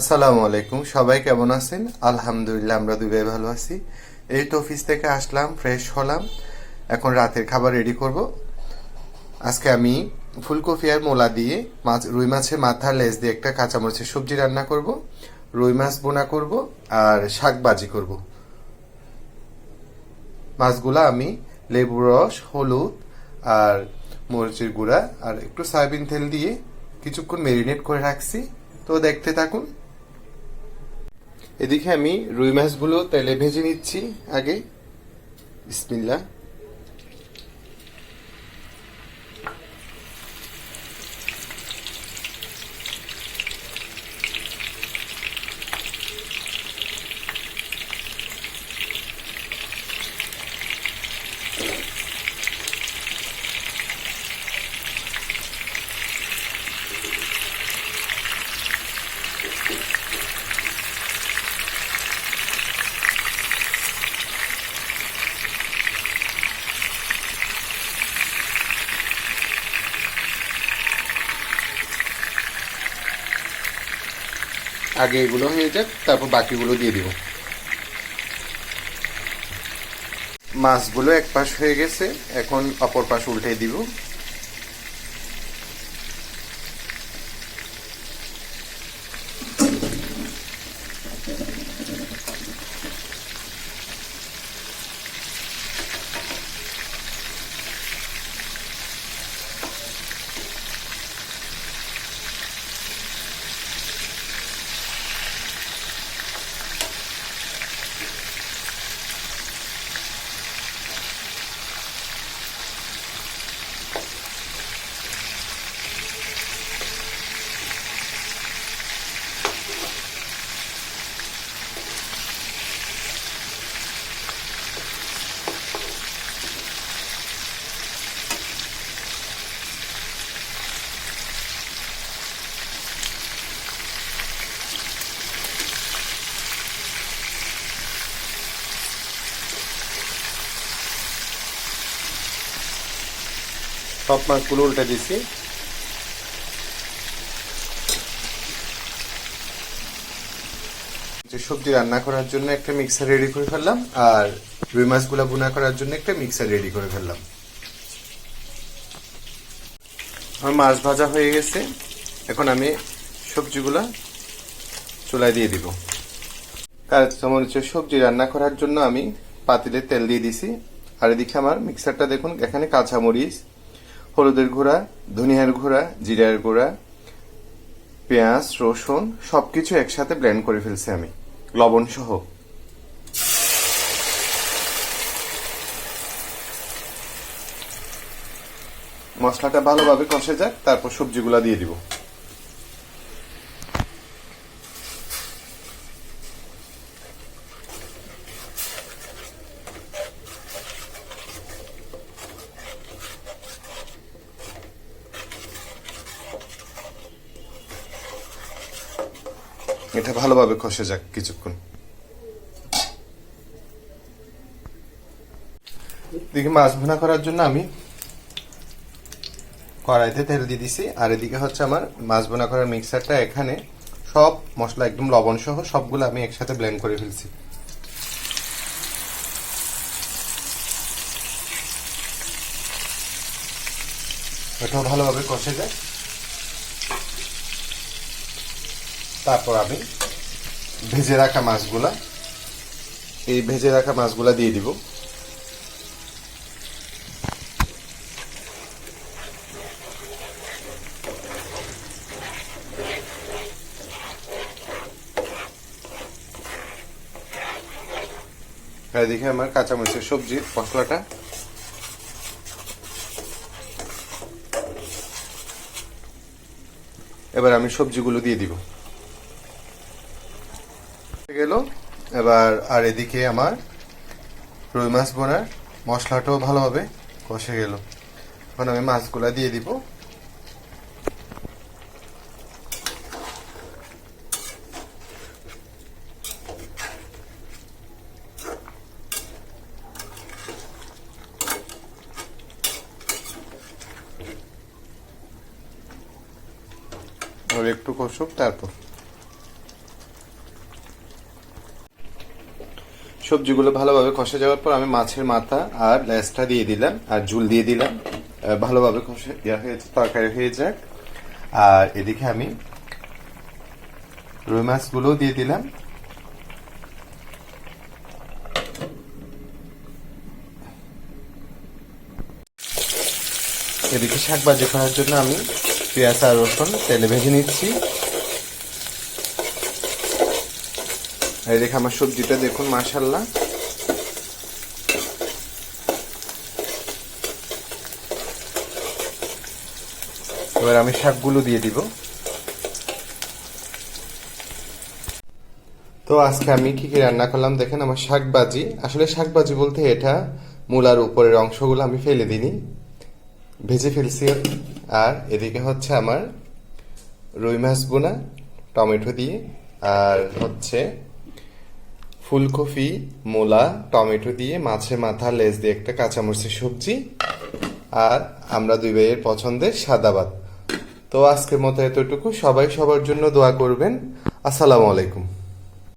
আসসালামু আলাইকুম, সবাই কেমন আছেন? আলহামদুলিল্লাহ, আমরা দুবাই ভালো আছি। এই তো অফিস থেকে আসলাম ফ্রেশ হলাম। এখন রাতের খাবার রেডি করব। আজকে আমি ফুলকপি আর মোলা দিয়ে মাছ, রুই মাছের মাথার লেজ দিয়ে একটা কাঁচামরিচের সবজি রান্না করব। রুই মাছ বোনা করব আর শাক ভাজি করব। মাছগুলো আমি লেবু রস, হলুদ আর মরিচের গুঁড়া আর একটু সয়াবিন তেল দিয়ে কিছুক্ষণ মেরিনেট করে রাখছি। তো দেখতে থাকুন। এদিকে আমি রুই মাছগুলো তেলে ভেজে নিচ্ছি আগে। বিসমিল্লা আগে এগুলো হয়ে যাক, তারপর বাকিগুলো দিয়ে দিব। মাছগুলো এক পাশ হয়ে গেছে, এখন অপর পাশ উল্টে দিব। সব মাছগুলো উল্টে দিছি। সবজি রান্না করার জন্য একটা মিক্সার রেডি করে ফেললাম, আর রুই মাছগুলো বুনা করার জন্য একটা মিক্সার রেডি করে ফেললাম। আমার মাছ ভাজা হয়ে গেছে। এখন আমি সবজিগুলা চুলায় দিয়ে দিব। কাঁচামরিচের সবজি রান্না করার জন্য আমি পাতিলে তেল দিয়ে দিছি। আর এদিকে আমার মিক্সারটা দেখুন, এখানে কাঁচামরিচ হলুদের গুঁড়া, ধনিয়ার গুঁড়া, জিরার গুঁড়া, পেঁয়াজ, রসুন, সবকিছু একসাথে ব্লেন্ড করে ফেলছি আমি। লবণ সহ। মশলাটা ভালোভাবে কষে যাক, তারপর সবজিগুলা দিয়ে দিব। এটা ভালোভাবে কষে যাক কিছুক্ষণ। দেখি মাছ ভুনা করার জন্য আমি কড়াইতে তেল দিয়ে দিছি, আর এদিকে হচ্ছে আমার মাছ ভুনা করার মিক্সারটা এখানে সব মশলা, একদম লবণ সহ সবগুলো আমি একসাথে ব্লেন্ড করে ফেলছি। এটাও ভালোভাবে কষে যায়। তারপর আমি ভেজে রাখা মাছগুলা, এই ভেজে রাখা মাছগুলা দিয়ে দিব। এদিকে আমার কাঁচামরিচের সবজির মশলাটা। এবার আমি সবজিগুলো দিয়ে দিব। গেল। এবার আর এদিকে আমার রুই মাছ বোনার মশলাটাও ভালোভাবে কষে গেল। এখন আমি মাছগুলা দিয়ে দিব। একটু কষুক, তারপর। সবজিগুলো ভালোভাবে কষে যাওয়ার পর আমি মাছের মাথা আর লেজটা দিয়ে দিলাম, আর ঝুল দিয়ে দিলাম। ভালোভাবে কষে ইয়া হয়েছে, তরকারি হয়ে যাক। আর এদিকে আমি রুই মাছগুলো দিয়ে দিলাম। এদিকে শাক ভাজি করার জন্য আমি পেঁয়াজ আর রসুন তেলে ভেজে নিচ্ছি। এই দেখে আমার সবজিটা দেখুন মাশাল্লাহ এবার আমি শাকগুলো দিয়ে দিব। তো আজকে আমি কি কি রান্না করলাম, দেখেন আমার শাক ভাজি আসলে শাক ভাজি বলতে এটা মূলার উপরের অংশগুলো আমি ফেলে দিইনি। ভেজে ফেলছি। আর এদিকে হচ্ছে আমার রুই মাছ বোনা, টমেটো দিয়ে। আর হচ্ছে ফুলকপি, মূলা, টমেটো দিয়ে মাছের মাথা, লেজ দিয়ে একটা কাঁচামরিচের সবজি আর আমরা দুই ভাইয়ের পছন্দের সাদা ভাত। তো আজকের মতো এতটুকু। সবাই সবার জন্য দোয়া করবেন। আসসালামু আলাইকুম।